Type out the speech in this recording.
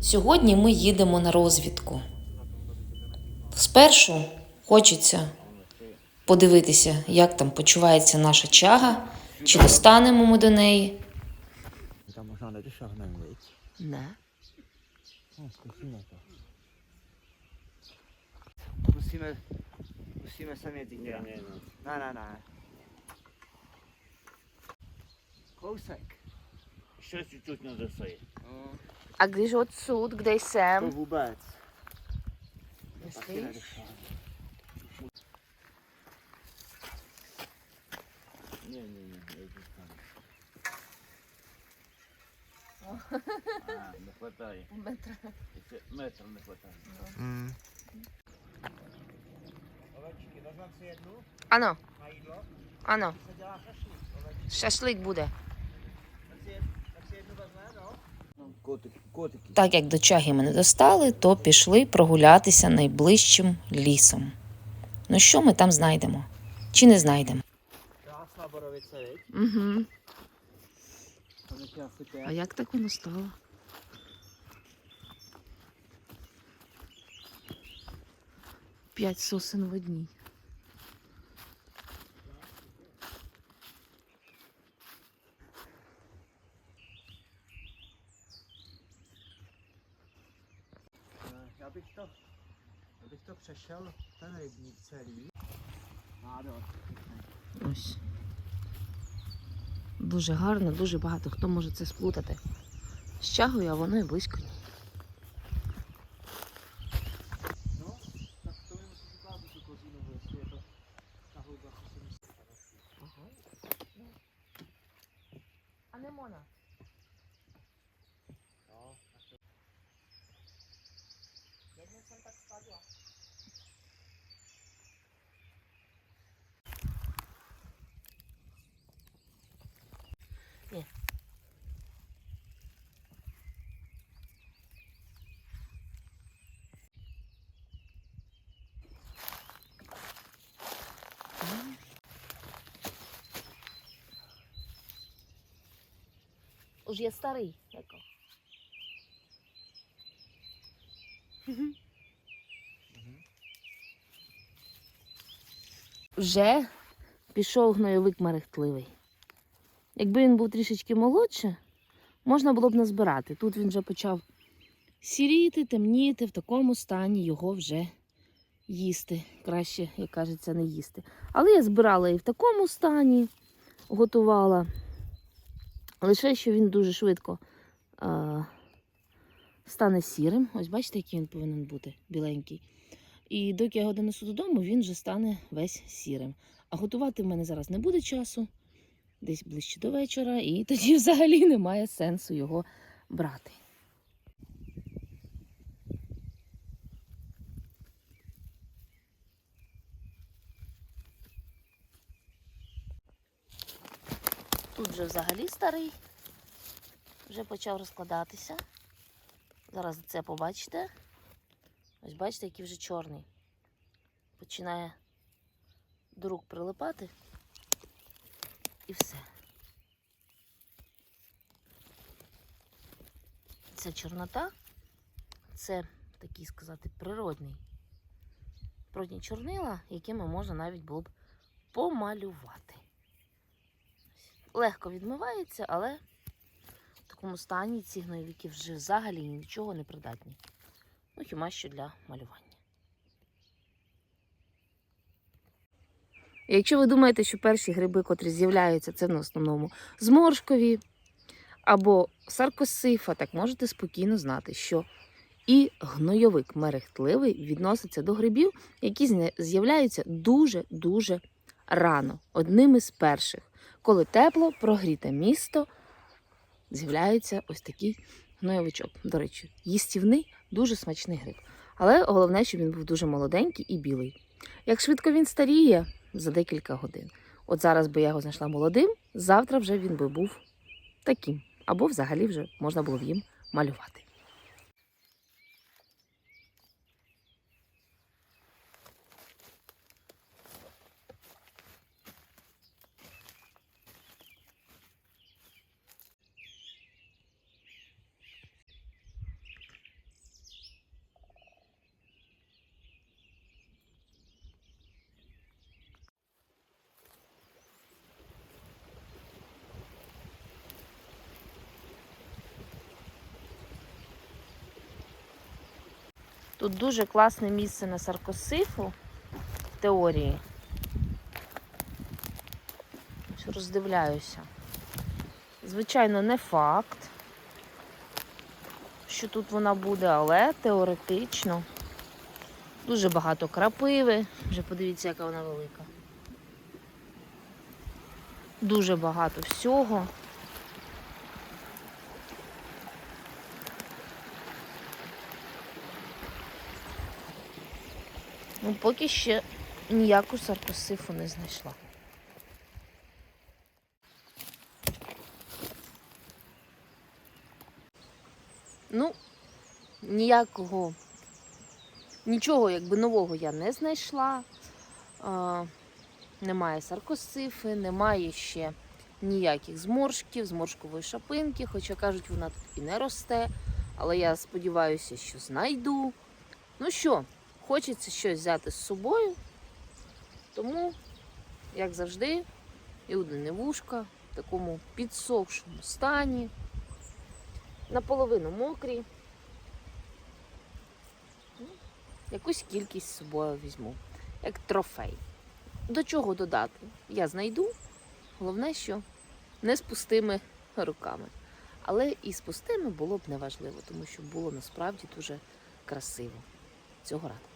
Сьогодні ми їдемо на розвідку. Спершу хочеться подивитися, як там почувається наша чага, чи достанемо ми до неї. No, musíme sem jet zítra. Ne, ne, ne. Ne, ne, Kousek. Ще чуть-чуть не достає. No, А де ж отсюд, де to сем? vůbec. Taky nedošel. Ні, ні, ні, я тут там. А, не хватає. Ще метр не хватає. Mm. Ано. Ано. Шашлик буде. Котики, котики. Так як до чаги ми не достали, то пішли прогулятися найближчим лісом. Ну що ми там знайдемо? Чи не знайдемо? Угу. А як так воно стало? П'ять сосен в одній. Eh, Já bych to, abych to přešel ten rybník celý. Ось. Дуже гарно, дуже багато. Хто може це сплутати? З чагою, а воно і близько ні. No, tak to mi musíš ukázat tu kozínovu, jestli je to ta houba, co si myslíš. А не можна. No, tak to Я сам так складла. Ні. Уж я старий. Яко. Вже пішов гнойовик мерехтливий. Якби він був трішечки молодше, можна було б назбирати. Тут він вже почав сіріти, темніти, в такому стані його вже їсти. Краще, як кажеться, не їсти. Але я збирала і в такому стані, готувала. Лише що він дуже швидко е, стане сірим. Ось бачите, який він повинен бути біленький. І доки я його донесу додому, він вже стане весь сірим. А готувати в мене зараз не буде часу, десь ближче до вечора, і тоді взагалі немає сенсу його брати. Тут вже взагалі старий, вже почав розкладатися. Зараз це побачите. Ось бачите, який вже чорний. Починає до рук прилипати. І все. Це чорнота, це такий сказати природний. Природні чорнила, якими можна навіть було б помалювати. Легко відмивається, але в такому стані ці гнойовики вже взагалі нічого не придатні. Ну, хіба що для малювання. Якщо ви думаєте, що перші гриби, котрі з'являються, це в основному зморшкові або саркосифа, так можете спокійно знати, що і гнойовик мерехтливий відноситься до грибів, які з'являються дуже-дуже рано, одними з перших. Коли тепло, прогріте місто, з'являється ось такий гнойовичок. До речі, їстівний, дуже смачний гриб. Але головне, щоб він був дуже молоденький і білий. Як швидко він старіє за декілька годин. От зараз би я його знайшла молодим, завтра вже він би був таким. Або взагалі вже можна було б їм малювати. Тут дуже класне місце на саркосифу в теорії. Ось Роздивляюся. Звичайно, не факт, що тут вона буде, але теоретично. Дуже багато крапиви. Вже подивіться, яка вона велика. Дуже багато всього. Ну, поки ще ніяку саркосифу не знайшла. Ну, ніякого, нічого якби нового я не знайшла. А, немає саркосифи, немає ще ніяких зморшків, зморшкової шапинки, хоча кажуть, вона тут і не росте. Але я сподіваюся, що знайду. Ну що, хочеться щось взяти з собою. Тому, як завжди, і одне вушка в такому підсохшому стані, наполовину мокрі. Ну, Якусь кількість з собою візьму, як трофей. До чого додати? Я знайду. Головне, що не з пустими руками. Але і з пустими було б неважливо, тому що було насправді дуже красиво. Цього рада.